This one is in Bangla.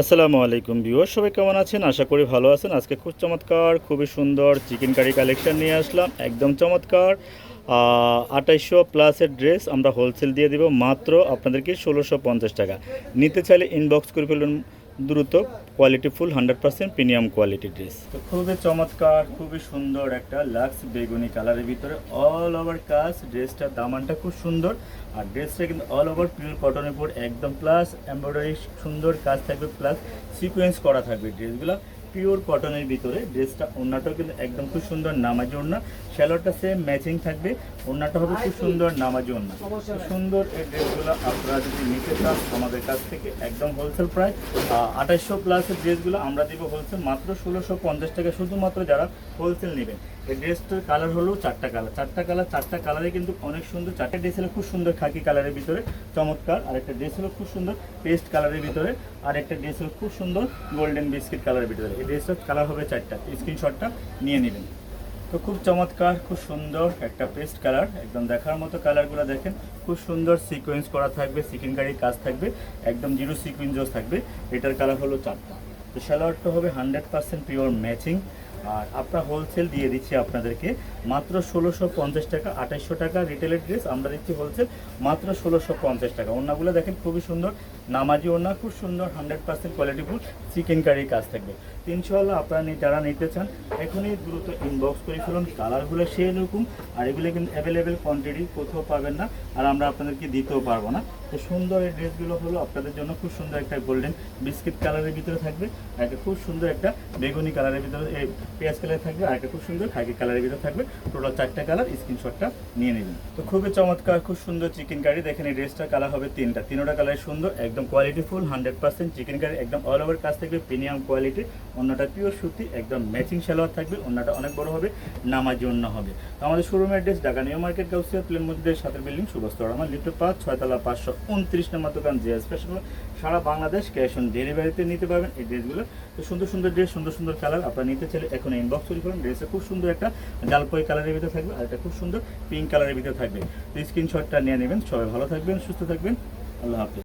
আসসালামু আলাইকুম ভিউয়ার সবাই কেমন আছেন? আশা করি ভালো আছেন। আজকে খুব চমৎকার, খুবই সুন্দর চিকেন কারি কালেকশন নিয়ে আসলাম। একদম চমৎকার। আঠাইশশো প্লাসের ড্রেস আমরা হোলসেল দিয়ে দিব মাত্র আপনাদেরকে ষোলোশো পঞ্চাশ টাকা। নিতে চাইলে ইনবক্স করে ফেলুন। দ্রুত quality full hundred percent premium quality dress তো খুবই চমৎকার, খুবই সুন্দর একটা লাক্স বেগুনি কালারের ভিতরে অল ওভার কাজ ড্রেসটার দামানটা খুব সুন্দর। আর ড্রেসটা কিন্তু অল ওভার পিওর কটনের উপর একদম প্লাস এমব্রয়ডারি সুন্দর কাজ থাকবে প্লাস সিকোয়েন্স করা থাকবে ড্রেসগুলো পিওর কটনের ভিতরে ড্রেসটা ওড়নাটাও কিন্তু একদম খুব সুন্দর নামাজি ওড়না। শ্যালোটা সেম ম্যাচিং থাকবে, ওড়নাটা হবে খুব সুন্দর নামাজি ওড়না। সুন্দর এই ড্রেসগুলো আপনারা যদি নিতে চান, আমাদের কাছ থেকে একদম হোলসেল প্রাইস আঠাশশো প্লাসের ড্রেসগুলো আমরা দেবো হোলসেল মাত্র ষোলোশো পঞ্চাশ টাকা। শুধুমাত্র যারা হোলসেল নেবেন। এই ড্রেসটার কালার হলো চারটা কালার চারটা কালার চারটা কালারে কিন্তু অনেক সুন্দর চারটা ড্রেস হলো খুব সুন্দর খাকি কালারের ভিতরে, চমৎকার। আর একটা ড্রেস হলো খুব সুন্দর পেস্ট কালারের ভিতরে আর একটা ড্রেস হলো খুব সুন্দর গোল্ডেন বিস্কিট কালারের ভিতরে। এই ড্রেসটার কালার হবে চারটা। স্ক্রিনশটটা নিয়ে নেবেন। তো খুব চমৎকার, খুব সুন্দর একটা পেস্ট কালার একদম দেখার মতো কালারগুলো দেখেন। খুব সুন্দর সিকোয়েন্স করা থাকবে চিকেন কারির কাজ থাকবে, একদম জিরো সিকোয়েন্সও থাকবে। এটার কালার হলো চারটা। তো স্যালোয়ারটা হবে হান্ড্রেড পার্সেন্ট পিওর ম্যাচিং আর আপনার হোলসেল দিয়ে দিচ্ছি আপনাদেরকে। মাত্র ষোলোশো পঞ্চাশ টাকা, আঠাইশশো টাকা রিটেলের ড্রেস আমরা দিচ্ছি হোলসেল মাত্র ষোলোশো পঞ্চাশ টাকা। ওনাগুলো দেখেন খুবই সুন্দর, নামাজি ওনা খুব সুন্দর হান্ড্রেড পার্সেন্ট কোয়ালিটিফুল চিকেন কারির কাজ থাকবে। তিনশো হলো আপনারা যারা নিতে চান, এখনই দ্রুত ইনবক্স করে ফেলুন কালারগুলো সেই রকম আর এগুলো কিন্তু অ্যাভেলেবেল কোয়ান্টিটি কোথাও পাবেন না, আর আমরা আপনাদেরকে দিতেও পারব না। তো সুন্দর এই ড্রেসগুলো হলো আপনাদের জন্য খুব সুন্দর একটা গোল্ডেন বিস্কিট কালারের ভিতরে থাকবে, আর একটা খুব সুন্দর একটা বেগুনি কালারের ভিতরে পেঁয়াজ কালার থাকবে, আর একটা খুব সুন্দর খাকি কালারের ভিতরে থাকবে। টোটাল চারটা কালার স্ক্রিনশটটা নিয়ে নেবেন। তো খুবই চমৎকার, খুব সুন্দর চিকেন কারি দেখেন এই ড্রেসটা কালার হবে তিনটা। তিনোটা কালার সুন্দর, একদম quality full hundred percent chicken curry একদম অল ওভার কাজ থাকবে প্রিমিয়াম কোয়ালিটি অন্যটা পিওর সুতি, একদম ম্যাচিং সালোয়ার থাকবে, অন্যটা অনেক বড় হবে, নামাজি অন্য হবে। তো আমাদের শোরুমের address Dhaka new market, Gausia plane মধ্যে সাথের বিল্ডিং সুবস্তর আমার লিফটে পাঁচ, ছয়তলা পাঁচশো উনত্রিশ নম্বর দোকান যে স্পেশাল সারা বাংলাদেশ ক্যাশ অন ডেলিভারিতে নিতে পারবেন এই ড্রেসগুলো। তো সুন্দর সুন্দর ড্রেস সুন্দর সুন্দর কালার আপনারা নিতে চাইলে এখন ইনবক্স তৈরি করুন। ড্রেসে খুব সুন্দর একটা ডালপই কালারের ভিতরে থাকবে আর একটা খুব সুন্দর পিঙ্ক কালারের ভিতরে থাকবে। স্ক্রিনশটটা নিয়ে নেবেন। সবাই ভালো থাকবেন, সুস্থ থাকবেন। আল্লাহ হাফিজ।